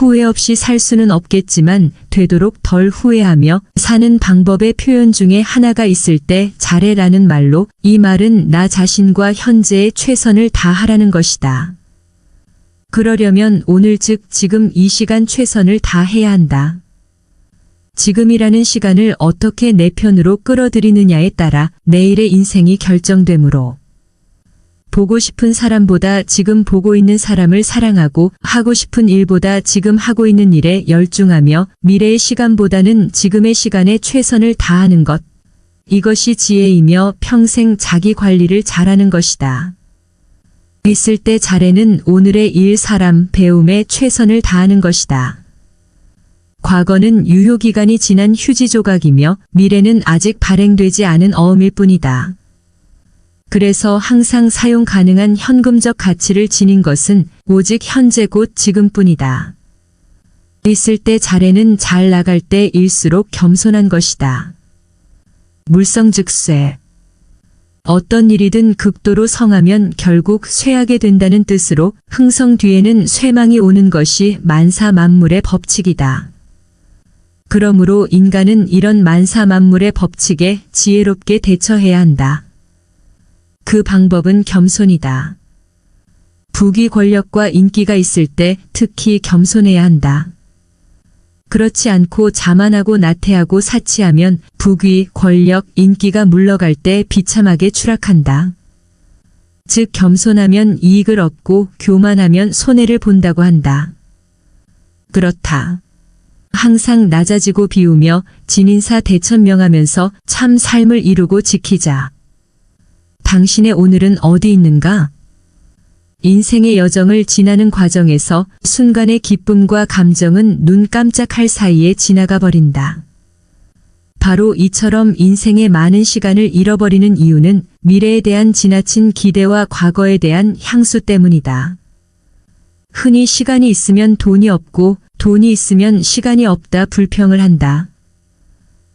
후회 없이 살 수는 없겠지만 되도록 덜 후회하며 사는 방법의 표현 중에 하나가 있을 때 잘해라는 말로 이 말은 나 자신과 현재의 최선을 다하라는 것이다. 그러려면 오늘 즉 지금 이 시간 최선을 다해야 한다. 지금이라는 시간을 어떻게 내 편으로 끌어들이느냐에 따라 내일의 인생이 결정되므로 보고 싶은 사람보다 지금 보고 있는 사람을 사랑하고 하고 싶은 일보다 지금 하고 있는 일에 열중하며 미래의 시간보다는 지금의 시간에 최선을 다하는 것. 이것이 지혜이며 평생 자기 관리를 잘하는 것이다. 있을 때 잘해는 오늘의 일 사람 배움에 최선을 다하는 것이다. 과거는 유효기간이 지난 휴지 조각이며 미래는 아직 발행되지 않은 어음일 뿐이다. 그래서 항상 사용 가능한 현금적 가치를 지닌 것은 오직 현재 곧 지금뿐이다. 있을 때 잘해는 잘 나갈 때일수록 겸손한 것이다. 물성즉쇠 어떤 일이든 극도로 성하면 결국 쇠하게 된다는 뜻으로 흥성 뒤에는 쇠망이 오는 것이 만사 만물의 법칙이다. 그러므로 인간은 이런 만사 만물의 법칙에 지혜롭게 대처해야 한다. 그 방법은 겸손이다. 부귀 권력과 인기가 있을 때 특히 겸손해야 한다. 그렇지 않고 자만하고 나태하고 사치하면 부귀, 권력, 인기가 물러갈 때 비참하게 추락한다. 즉 겸손하면 이익을 얻고 교만하면 손해를 본다고 한다. 그렇다. 항상 낮아지고 비우며 진인사 대천명하면서 참 삶을 이루고 지키자. 당신의 오늘은 어디 있는가? 인생의 여정을 지나는 과정에서 순간의 기쁨과 감정은 눈 깜짝할 사이에 지나가 버린다. 바로 이처럼 인생의 많은 시간을 잃어버리는 이유는 미래에 대한 지나친 기대와 과거에 대한 향수 때문이다. 흔히 시간이 있으면 돈이 없고 돈이 있으면 시간이 없다 불평을 한다.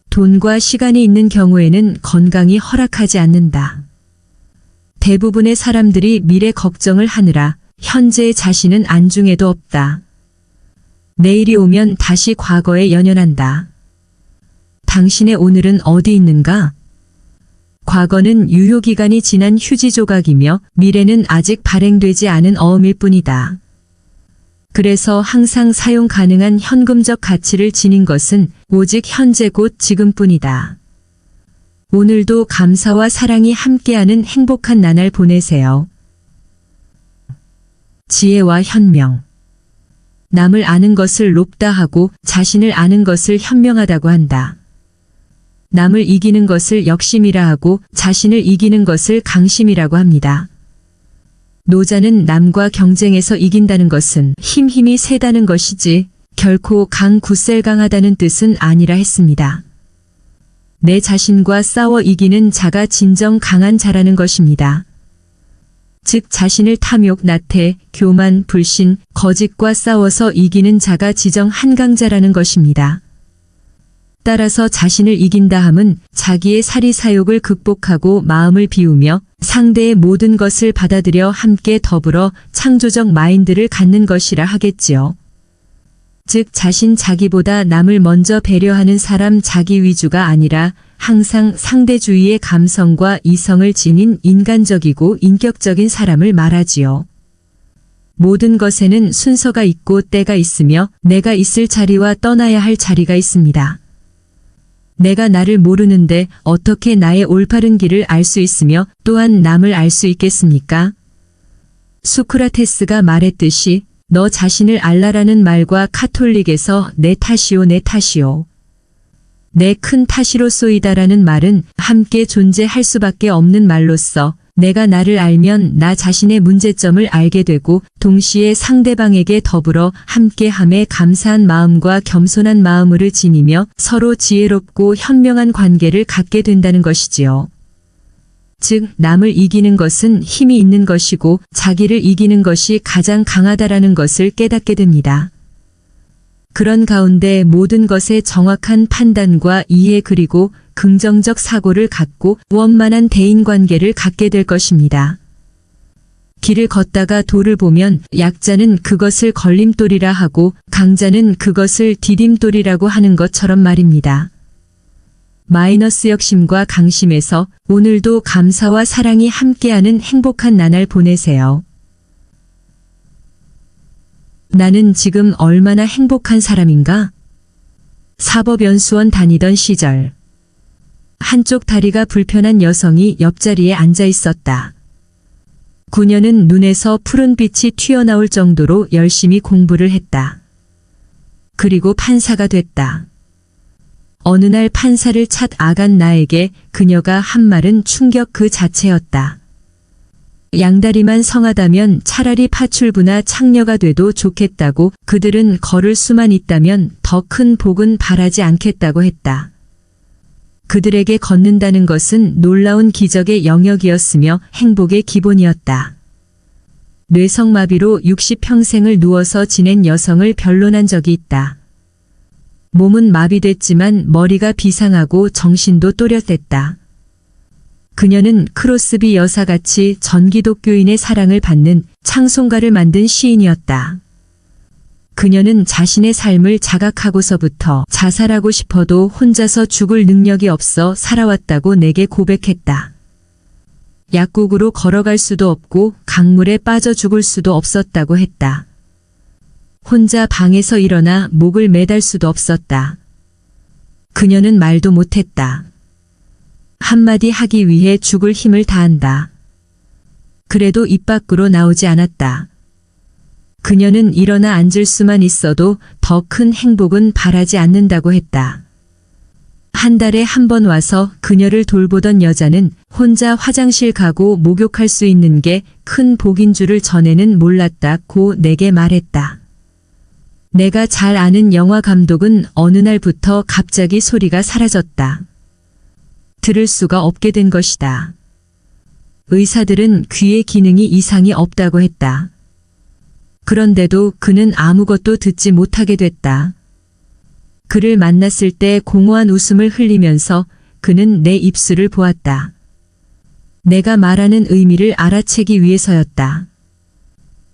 돈과 시간이 있는 경우에는 건강이 허락하지 않는다. 대부분의 사람들이 미래 걱정을 하느라 현재의 자신은 안중에도 없다. 내일이 오면 다시 과거에 연연한다. 당신의 오늘은 어디 있는가? 과거는 유효기간이 지난 휴지 조각이며 미래는 아직 발행되지 않은 어음일 뿐이다. 그래서 항상 사용 가능한 현금적 가치를 지닌 것은 오직 현재 곧 지금뿐이다. 오늘도 감사와 사랑이 함께하는 행복한 나날 보내세요. 지혜와 현명. 남을 아는 것을 높다 하고 자신을 아는 것을 현명하다고 한다. 남을 이기는 것을 역심이라 하고 자신을 이기는 것을 강심이라고 합니다. 노자는 남과 경쟁에서 이긴다는 것은 힘힘이 세다는 것이지 결코 강구셀강하다는 뜻은 아니라 했습니다. 내 자신과 싸워 이기는 자가 진정 강한 자라는 것입니다. 즉 자신을 탐욕, 나태, 교만, 불신, 거짓과 싸워서 이기는 자가 지정 한강자라는 것입니다. 따라서 자신을 이긴다 함은 자기의 사리 사욕을 극복하고 마음을 비우며 상대의 모든 것을 받아들여 함께 더불어 창조적 마인드를 갖는 것이라 하겠지요. 즉 자신 자기보다 남을 먼저 배려하는 사람 자기 위주가 아니라 항상 상대주의의 감성과 이성을 지닌 인간적이고 인격적인 사람을 말하지요. 모든 것에는 순서가 있고 때가 있으며 내가 있을 자리와 떠나야 할 자리가 있습니다. 내가 나를 모르는데 어떻게 나의 올바른 길을 알 수 있으며 또한 남을 알 수 있겠습니까? 수크라테스가 말했듯이 너 자신을 알라라는 말과 카톨릭에서 내 탓이오 내 탓이오. 내 큰 탓이로 쏘이다라는 말은 함께 존재할 수밖에 없는 말로서 내가 나를 알면 나 자신의 문제점을 알게 되고 동시에 상대방에게 더불어 함께함에 감사한 마음과 겸손한 마음을 지니며 서로 지혜롭고 현명한 관계를 갖게 된다는 것이지요. 즉 남을 이기는 것은 힘이 있는 것이고 자기를 이기는 것이 가장 강하다라는 것을 깨닫게 됩니다. 그런 가운데 모든 것에 정확한 판단과 이해 그리고 긍정적 사고를 갖고 원만한 대인관계를 갖게 될 것입니다. 길을 걷다가 돌을 보면 약자는 그것을 걸림돌이라 하고 강자는 그것을 디딤돌이라고 하는 것처럼 말입니다. 마이너스 역심과 강심에서 오늘도 감사와 사랑이 함께하는 행복한 나날 보내세요. 나는 지금 얼마나 행복한 사람인가? 사법연수원 다니던 시절. 한쪽 다리가 불편한 여성이 옆자리에 앉아 있었다. 그녀는 눈에서 푸른 빛이 튀어나올 정도로 열심히 공부를 했다. 그리고 판사가 됐다. 어느 날 판사를 찾 아간 나에게 그녀가 한 말은 충격 그 자체였다. 양다리만 성하다면 차라리 파출부나 창녀가 돼도 좋겠다고 그들은 걸을 수만 있다면 더 큰 복은 바라지 않겠다고 했다. 그들에게 걷는다는 것은 놀라운 기적의 영역이었으며 행복의 기본이었다. 뇌성마비로 60평생을 누워서 지낸 여성을 변론한 적이 있다. 몸은 마비됐지만 머리가 비상하고 정신도 또렷했다. 그녀는 크로스비 여사같이 전기독교인의 사랑을 받는 창송가를 만든 시인이었다. 그녀는 자신의 삶을 자각하고서부터 자살하고 싶어도 혼자서 죽을 능력이 없어 살아왔다고 내게 고백했다. 약국으로 걸어갈 수도 없고 강물에 빠져 죽을 수도 없었다고 했다. 혼자 방에서 일어나 목을 매달 수도 없었다. 그녀는 말도 못했다. 한마디 하기 위해 죽을 힘을 다한다. 그래도 입 밖으로 나오지 않았다. 그녀는 일어나 앉을 수만 있어도 더 큰 행복은 바라지 않는다고 했다. 한 달에 한 번 와서 그녀를 돌보던 여자는 혼자 화장실 가고 목욕할 수 있는 게 큰 복인 줄을 전에는 몰랐다고 내게 말했다. 내가 잘 아는 영화 감독은 어느 날부터 갑자기 소리가 사라졌다. 들을 수가 없게 된 것이다. 의사들은 귀의 기능이 이상이 없다고 했다. 그런데도 그는 아무것도 듣지 못하게 됐다. 그를 만났을 때 공허한 웃음을 흘리면서 그는 내 입술을 보았다. 내가 말하는 의미를 알아채기 위해서였다.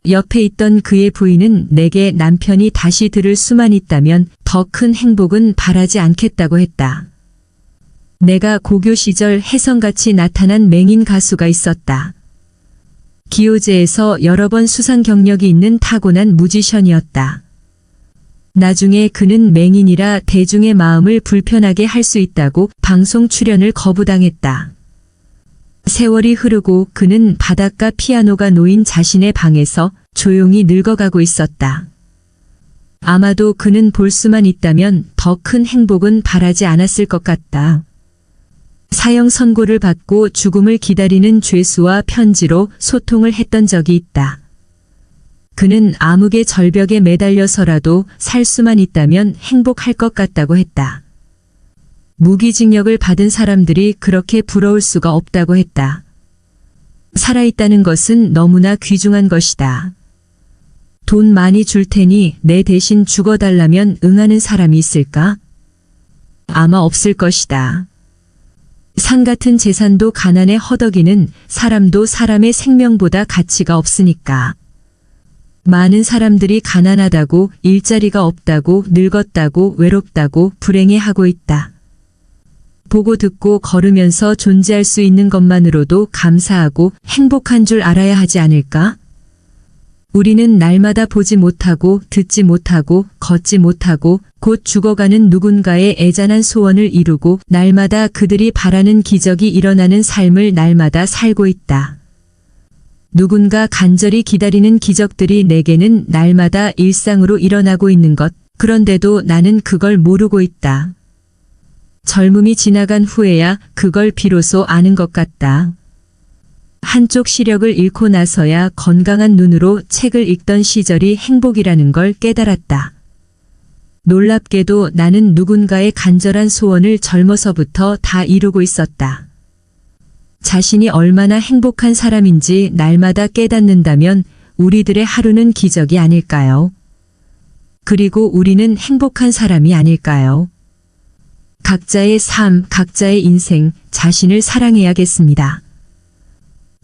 옆에 있던 그의 부인은 내게 남편이 다시 들을 수만 있다면 더 큰 행복은 바라지 않겠다고 했다. 내가 고교 시절 혜성같이 나타난 맹인 가수가 있었다. 기호제에서 여러 번 수상 경력이 있는 타고난 뮤지션이었다. 나중에 그는 맹인이라 대중의 마음을 불편하게 할 수 있다고 방송 출연을 거부당했다. 세월이 흐르고 그는 바닷가 피아노가 놓인 자신의 방에서 조용히 늙어가고 있었다. 아마도 그는 볼 수만 있다면 더 큰 행복은 바라지 않았을 것 같다. 사형 선고를 받고 죽음을 기다리는 죄수와 편지로 소통을 했던 적이 있다. 그는 암흑의 절벽에 매달려서라도 살 수만 있다면 행복할 것 같다고 했다. 무기징역을 받은 사람들이 그렇게 부러울 수가 없다고 했다. 살아있다는 것은 너무나 귀중한 것이다. 돈 많이 줄 테니 내 대신 죽어달라면 응하는 사람이 있을까? 아마 없을 것이다. 산 같은 재산도 가난에 허덕이는 사람도 사람의 생명보다 가치가 없으니까. 많은 사람들이 가난하다고 일자리가 없다고 늙었다고 외롭다고 불행해하고 있다. 보고 듣고 걸으면서 존재할 수 있는 것만으로도 감사하고 행복한 줄 알아야 하지 않을까? 우리는 날마다 보지 못하고 듣지 못하고 걷지 못하고 곧 죽어가는 누군가의 애잔한 소원을 이루고 날마다 그들이 바라는 기적이 일어나는 삶을 날마다 살고 있다. 누군가 간절히 기다리는 기적들이 내게는 날마다 일상으로 일어나고 있는 것, 그런데도 나는 그걸 모르고 있다. 젊음이 지나간 후에야 그걸 비로소 아는 것 같다. 한쪽 시력을 잃고 나서야 건강한 눈으로 책을 읽던 시절이 행복이라는 걸 깨달았다. 놀랍게도 나는 누군가의 간절한 소원을 젊어서부터 다 이루고 있었다. 자신이 얼마나 행복한 사람인지 날마다 깨닫는다면 우리들의 하루는 기적이 아닐까요? 그리고 우리는 행복한 사람이 아닐까요? 각자의 삶, 각자의 인생, 자신을 사랑해야겠습니다.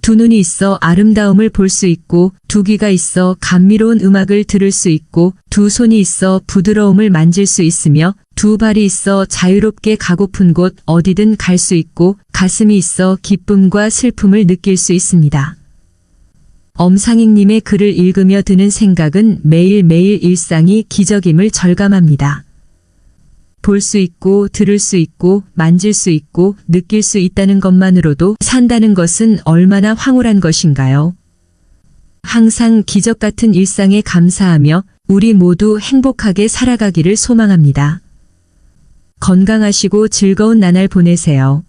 두 눈이 있어 아름다움을 볼 수 있고, 두 귀가 있어 감미로운 음악을 들을 수 있고, 두 손이 있어 부드러움을 만질 수 있으며, 두 발이 있어 자유롭게 가고픈 곳 어디든 갈 수 있고, 가슴이 있어 기쁨과 슬픔을 느낄 수 있습니다. 엄상익님의 글을 읽으며 드는 생각은 매일매일 일상이 기적임을 절감합니다. 볼 수 있고, 들을 수 있고, 만질 수 있고, 느낄 수 있다는 것만으로도 산다는 것은 얼마나 황홀한 것인가요? 항상 기적 같은 일상에 감사하며 우리 모두 행복하게 살아가기를 소망합니다. 건강하시고 즐거운 나날 보내세요.